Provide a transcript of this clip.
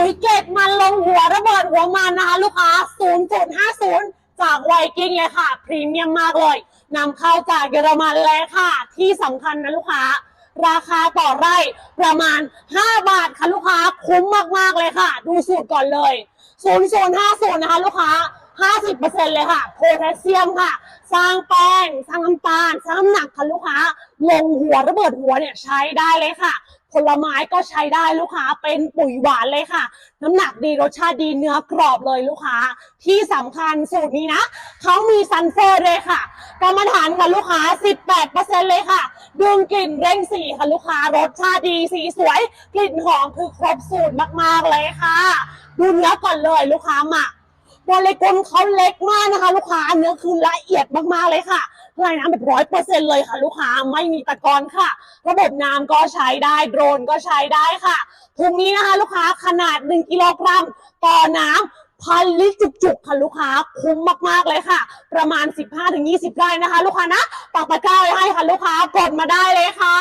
ปุ๋ยเกตมันลงหัวระเบิดหัวมันนะคะลูกค้า 0.50 จากไวกิ้งเลยค่ะ พรีเมียมมากเลยนำเข้าจากเยอรมันเลยค่ะ ที่สำคัญนะลูกค้า ราคาต่อไร่ประมาณ 5 บาทค่ะลูกค้าคุ้มมากๆเลยค่ะ ดูสูตรก่อนเลย0050 นะคะลูกค้า50%เลยค่ะ โพแทสเซียมค่ะ สร้างแป้ง สร้างน้ำตาล สร้างน้ำหนักค่ะลูกค้า ลงหัวระเบิดหัวเนี่ยใช้ได้เลยค่ะ ผลไม้ก็ใช้ได้ลูกค้าเป็นปุ๋ยหวานเลยค่ะ น้ำหนักดีรสชาติดีเนื้อกรอบเลยลูกค้า ที่สำคัญสูตรนี้นะเขามีซันเฟอร์ด้วยค่ะกรรมฐานค่ะลูกค้า 18%เลยค่ะดึงกลิ่นเร่งสีค่ะลูกค้ารสชาติดีสีสวย กลิ่นหอมคือครบสูตรมากๆเลยค่ะ ดูเนื้อก่อนเลยลูกค้ามาโมเลกุลเขาเล็กมากนะคะ ลูกค้าเนื้อคือละเอียดมากๆเลยค่ะ ลายน้ำแบบร้อยเปอร์เซ็นเลยค่ะ ลูกค้าไม่มีตะกอนค่ะ ระบบน้ำก็ใช้ได้โดรนก็ใช้ได้ค่ะถุงนี้นะคะ ลูกค้าขนาด 1 กิโลกรัมต่อน้ำพันลิตรจุกๆค่ะลูกค้าคุ้มมากๆเลยค่ะ ประมาณ 15-20 ได้นะคะ ลูกค้านะปากตะกร้าไว้ให้ค่ะลูกค้ากดมาได้เลยค่ะ